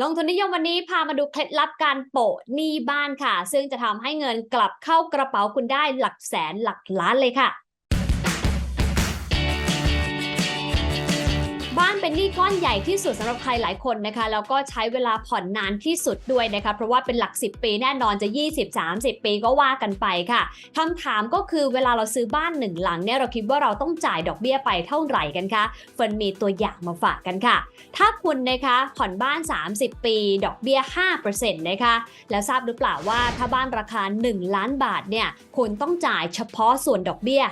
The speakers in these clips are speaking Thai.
ลงทุนนิยมวันนี้พามาดูเคล็ดลับการโปะหนี้บ้านค่ะ ซึ่งจะทำให้เงินกลับเข้ากระเป๋าคุณได้หลักแสนหลักล้านเลยค่ะ บ้านเป็นหนี้ก้อนใหญ่ที่สุดสำหรับใครหลายคนนะคะแล้วก็ใช้เวลาผ่อนนานที่สุดด้วยนะคะเพราะว่าเป็นหลัก 10 ปีแน่นอนจะ 20-30 ปีก็ว่ากันไปค่ะคำถามก็คือเวลาเราซื้อบ้านหนึ่งหลังเนี่ยเราคิดว่าเราต้องจ่ายดอกเบี้ยไปเท่าไหร่กันคะเฟิร์นมีตัวอย่างมาฝากกันค่ะ ถ้าคุณนะคะผ่อนบ้าน 30 ปี ดอกเบี้ย 5%นะคะแล้วทราบหรือเปล่าว่าถ้าบ้านราคา 1 ล้านบาทเนี่ยคุณต้องจ่ายเฉพาะส่วนดอกเบี้ย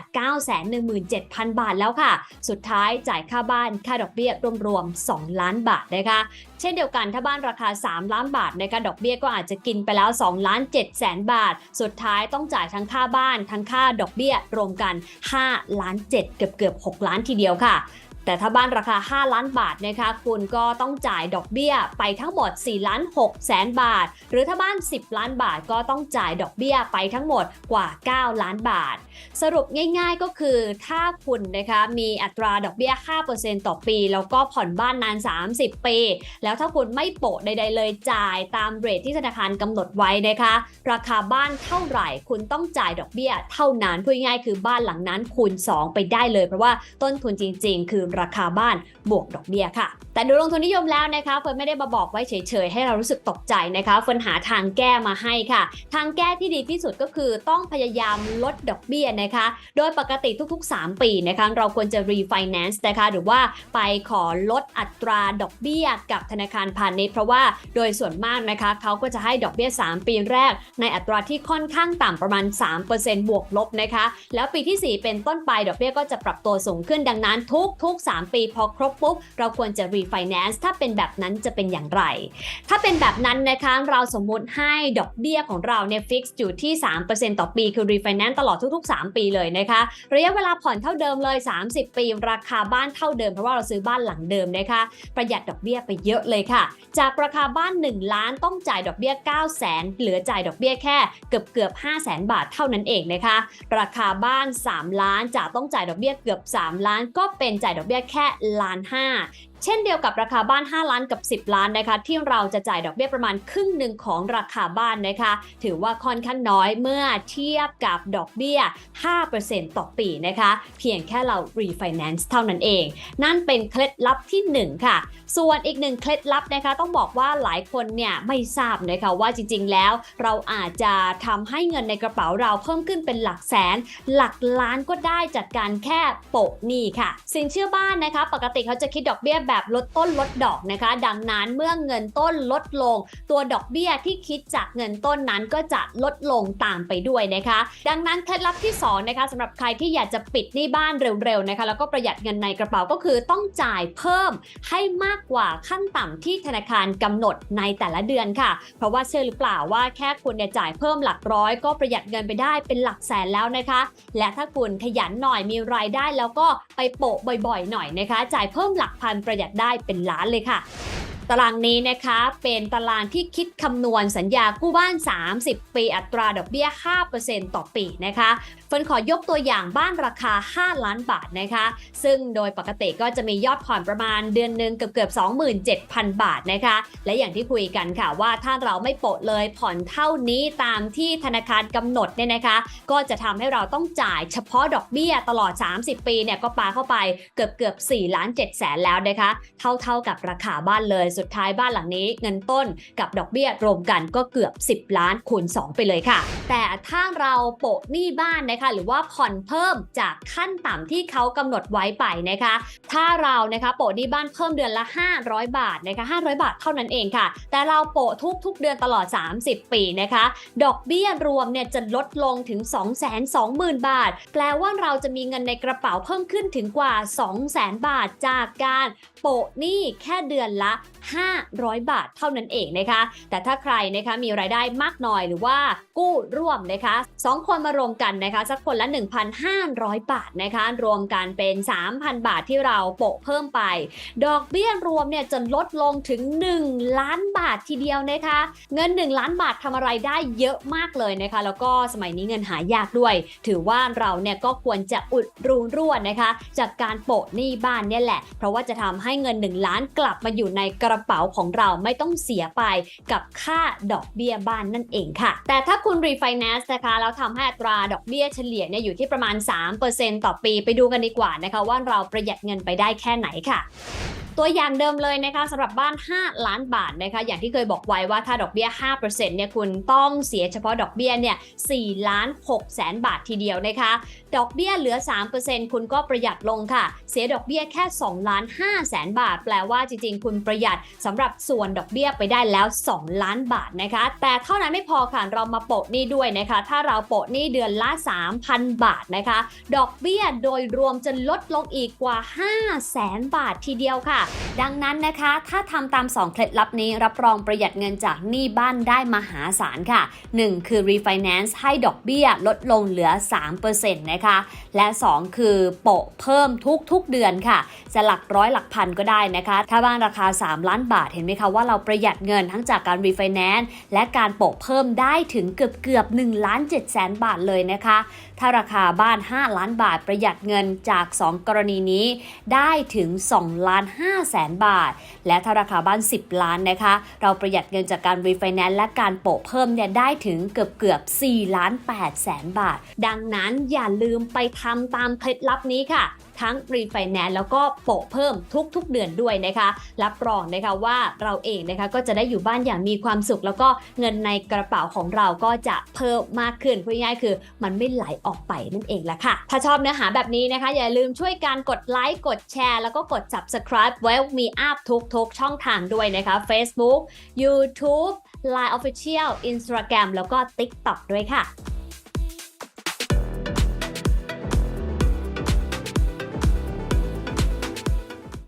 917,000 บาทแล้วค่ะ สุดท้ายจ่ายค่าบ้านค่าดอกเบี้ยรวมๆ 2 ล้านบาทนะคะ เช่นเดียวกันถ้าบ้านราคา 3 ล้านบาทนะคะดอกเบี้ยก็อาจจะกินไปแล้ว2ล้าน7แสนบาท สุดท้ายต้องจ่ายทั้งค่าบ้าน ทั้งค่าดอกเบี้ยรวมกัน 5 ล้าน7เกือบเกือบ6ล้านทีเดียวค่ะ แต่ถ้าบ้านราคา 5 ล้านบาทนะคะคุณก็ต้องจ่ายดอกเบี้ยไปทั้งหมด4ล้าน6แสนบาท หรือถ้าบ้าน 10 ล้านบาทก็ต้องจ่ายดอกเบี้ยไปทั้งหมดกว่า 9 ล้านบาท สรุปง่ายๆก็คือถ้าคุณนะคะมีอัตราดอกเบี้ย 5%ต่อปี แล้วก็ผ่อนบ้านนาน 30 ปี แล้วถ้าคุณไม่โปะใด ๆ เลยจ่ายตามเรทที่ธนาคารกำหนดไว้นะคะ ราคาบ้านเท่าไหร่ คุณต้องจ่ายดอกเบี้ย เท่านั้นพูดง่ายๆคือบ้านหลังนั้นคูณ 2 ไปได้เลยเพราะว่าต้นทุนจริง ๆ คือราคาบ้านบวกดอกเบี้ยค่ะ แต่ดูลงทุนนิยมแล้วนะคะเฟิร์นไม่ได้มาบอกไว้เฉยๆให้เรารู้สึกตกใจนะคะเฟิร์นหาทางแก้มาให้ค่ะ ทางแก้ที่ดีที่สุดก็คือต้องพยายามลดดอกเบี้ยนะคะ โดยปกติทุก ๆ 3 ปีนะคะเราควรจะ refinance นะคะ หรือว่าไปขอลดอัตราดอกเบี้ยกับธนาคารพาณิชย์เพราะว่าโดยส่วนมากนะคะเขาก็จะให้ดอกเบี้ย 3 ปีแรก ในอัตราที่ค่อนข้างต่ำประมาณ 3%บวกลบนะคะ แล้วปีที่ 4 เป็นต้นไปดอกเบี้ยก็จะปรับตัวสูงขึ้นดังนั้นทุกทุก3 ปีพอครบปุ๊บ เราควรจะ refinance ถ้าเป็นแบบนั้นจะเป็นอย่างไร ถ้าเป็นแบบนั้นนะคะเราสมมุติให้ดอกเบี้ยของเราเนี่ย fix อยู่ที่ 3%ต่อปี คือ refinance ตลอดทุก ๆ 3 ปีเลยนะคะ ระยะเวลาผ่อนเท่าเดิมเลย 30 ปีราคาบ้านเท่าเดิมเพราะว่าเราซื้อบ้านหลังเดิมนะคะ ประหยัดดอกเบี้ยไปเยอะเลยค่ะ จากราคาบ้าน 1 ล้านต้องจ่ายดอกเบี้ย 9 0 0 0 0เหลือจ่ายดอกเบี้ยแค่เกือบเกือบ5 0 0 0 0 0 บาทเท่านั้นเองนะคะ ราคาบ้าน 3 ล้านจะต้องจ่ายดอกเบี้ยเกือบ 3 ล้านก็เป็นจ่ายดอกเบี้ยแค่ล้านห้า เช่นเดียวกับราคาบ้าน 5 ล้านกับ 10 ล้านนะคะที่เราจะจ่ายดอกเบี้ยประมาณครึ่งหนึ่งของราคาบ้านนะคะ ถือว่าค่อนข้างน้อยเมื่อเทียบกับดอกเบี้ย 5%ต่อปีนะคะ เพียงแค่เรา refinance เท่านั้นเอง นั่นเป็นเคล็ดลับที่ 1 ค่ะ ส่วนอีกหนึ่งเคล็ดลับนะคะต้องบอกว่าหลายคนเนี่ยไม่ทราบนะคะว่าจริงๆ แล้วเราอาจจะทำให้เงินในกระเป๋าเราเพิ่มขึ้นเป็นหลักแสน หลักล้านก็ได้จากการแค่โปะหนี้ค่ะ สินเชื่อบ้านนะคะ ปกติเขาจะคิดดอกเบี้ยแบบลดต้นลดดอกนะคะ ดังนั้นเมื่อเงินต้นลดลง ตัวดอกเบี้ยที่คิดจากเงินต้นนั้นก็จะลดลงตามไปด้วยนะคะ ดังนั้นเคล็ดลับที่สองนะคะสำหรับใครที่อยากจะปิดหนี้บ้านเร็วๆนะคะ แล้วก็ประหยัดเงินในกระเป๋าก็คือต้องจ่ายเพิ่มให้มากกว่าขั้นต่ำที่ธนาคารกำหนดในแต่ละเดือนค่ะ เพราะว่าเชื่อหรือเปล่าว่าแค่คุณเนี่ยจ่ายเพิ่มหลักร้อย ก็ประหยัดเงินไปได้เป็นหลักแสนแล้วนะคะ และถ้าคุณขยันหน่อยมีรายได้แล้วก็ไปโปะบ่อยๆ หน่อยนะคะ จ่ายเพิ่มหลักพันประหยัดได้เป็นล้านเลยค่ะตารางนี้นะคะเป็นตารางที่คิดคำนวณสัญญากู้บ้าน 30 ปีอัตราดอกเบี้ย 5%ต่อปีนะคะ ฟิร์นขอยกตัวอย่างบ้านราคา 5 ล้านบาทนะคะ ซึ่งโดยปกติก็จะมียอดผ่อนประมาณเดือนหนึ่งเกือบเกือบ27,000 บาทนะคะ และอย่างที่คุยกันค่ะว่าถ้าเราไม่โปะเลยผ่อนเท่านี้ตามที่ธนาคารกำหนดเนี่ยนะคะ ก็จะทำให้เราต้องจ่ายเฉพาะดอกเบี้ยตลอด 30 ปีเนี่ยก็ปาเข้าไปเกือบเกือบ4ล้าน7แสนแล้วนะคะ เท่าเท่ากับราคาบ้านเลยสุดท้ายบ้านหลังนี้ เงินต้นกับดอกเบี้ยรวมกันก็เกือบ 10 ล้านคูณ2 ไปเลยค่ะ แต่ถ้าเราโปะหนี้บ้านนะคะหรือว่าผ่อนเพิ่มจากขั้นต่ำที่เขากำหนดไว้ไปนะคะ ถ้าเรานะคะโปะหนี้บ้านเพิ่มเดือนละ 500 บาทนะคะ500 บาทเท่านั้นเองค่ะ แต่เราโปะทุกๆเดือนตลอด 30 ปีนะคะ ดอกเบี้ยรวมเนี่ยจะลดลงถึง 220,000 บาท แปลว่าเราจะมีเงินในกระเป๋าเพิ่มขึ้นถึงกว่า 200,000 บาทจากการโปะหนี้แค่เดือนละ 500 บาทเท่านั้นเองนะคะ แต่ถ้าใครนะคะมีรายได้มากหน่อยหรือว่ากู้ร่วมนะคะสองคนมารวมกันนะคะสักคนละ 1,500 บาทนะคะ รวมกันเป็น 3,000 บาทที่เราโปะเพิ่มไป ดอกเบี้ยรวมเนี่ยจะลดลงถึง 1 ล้านบาททีเดียวนะคะ เงิน 1 ล้านบาททำอะไรได้เยอะมากเลยนะคะ แล้วก็สมัยนี้เงินหายากด้วย ถือว่าเราเนี่ยก็ควรจะอุดรูรั่วนะคะ จากการโปะหนี้บ้านเนี่ยแหละ เพราะว่าจะทำให้เงิน 1 ล้านกลับมาอยู่ในกระเป๋าของเราไม่ต้องเสียไปกับค่าดอกเบี้ยบ้านนั่นเองค่ะ แต่ถ้าคุณรีไฟแนนซ์นะคะแล้วทำให้อัตราดอกเบี้ยเฉลี่ยเนี่ยอยู่ที่ประมาณ 3%ต่อปีไปดูกันดีกว่านะคะว่าเราประหยัดเงินไปได้แค่ไหนค่ะ ตัวอย่างเดิมเลยนะคะสำหรับบ้าน 5 ล้านบาทนะคะอย่างที่เคยบอกไว้ว่าถ้าดอกเบี้ย 5%เนี่ยคุณต้องเสียเฉพาะดอกเบี้ยเนี่ย4ล้าน6แสนบาททีเดียวนะคะ ดอกเบี้ยเหลือ 3%คุณก็ประหยัดลงค่ะ เสียดอกเบี้ยแค่2ล้าน5แสนบาท แปลว่าจริงๆ คุณประหยัดสำหรับส่วนดอกเบี้ยไปได้แล้ว 2 ล้านบาทนะคะ แต่เท่านั้นไม่พอค่ะเรามาโปะหนี้ด้วยนะคะ ถ้าเราโปะหนี้เดือนละ 3,000 บาทนะคะ ดอกเบี้ยโดยรวมจะลดลงอีกกว่า5แสนบาททีเดียวค่ะดังนั้นนะคะ ถ้าทำตาม 2 เคล็ดลับนี้รับรองประหยัดเงินจากหนี้บ้านได้มหาศาลค่ะ 1 คือ refinance ให้ดอกเบี้ยลดลงเหลือ 3%นะคะ และ 2 คือโปะเพิ่มทุกๆเดือนค่ะ จะหลักร้อยหลักพันก็ได้นะคะ ถ้าบ้านราคา 3 ล้านบาทเห็นไหมคะว่าเราประหยัดเงินทั้งจากการ refinance และการโปะเพิ่มได้ถึงเกือบเกือบ1ล้าน7แสนบาทเลยนะคะ ถ้าราคาบ้าน 5 ล้านบาทประหยัดเงินจาก 2 กรณีนี้ได้ถึง2ล้าน5 5แสนบาท และถ้าราคาบ้าน 10 ล้านนะคะ เราประหยัดเงินจากการ refinance และการโปะเพิ่มเนี่ยได้ถึงเกือบเกือบ4ล้าน8แสนบาท ดังนั้นอย่าลืมไปทำตามเคล็ดลับนี้ค่ะ ทั้ง refinance แล้วก็โปะเพิ่มทุกๆเดือนด้วยนะคะ รับรองนะคะว่าเราเองนะคะก็จะได้อยู่บ้านอย่างมีความสุข แล้วก็เงินในกระเป๋าของเราก็จะเพิ่มมากขึ้นพูดง่ายๆคือมันไม่ไหลออกไปนั่นเองแหละค่ะ ถ้าชอบเนื้อหาแบบนี้นะคะ อย่าลืมช่วยการกดไลค์กดแชร์ แล้วก็กด subscribe well me up ทุกๆ ช่องทางด้วยนะคะ Facebook YouTube Line Official Instagram แล้วก็ TikTok ด้วยค่ะ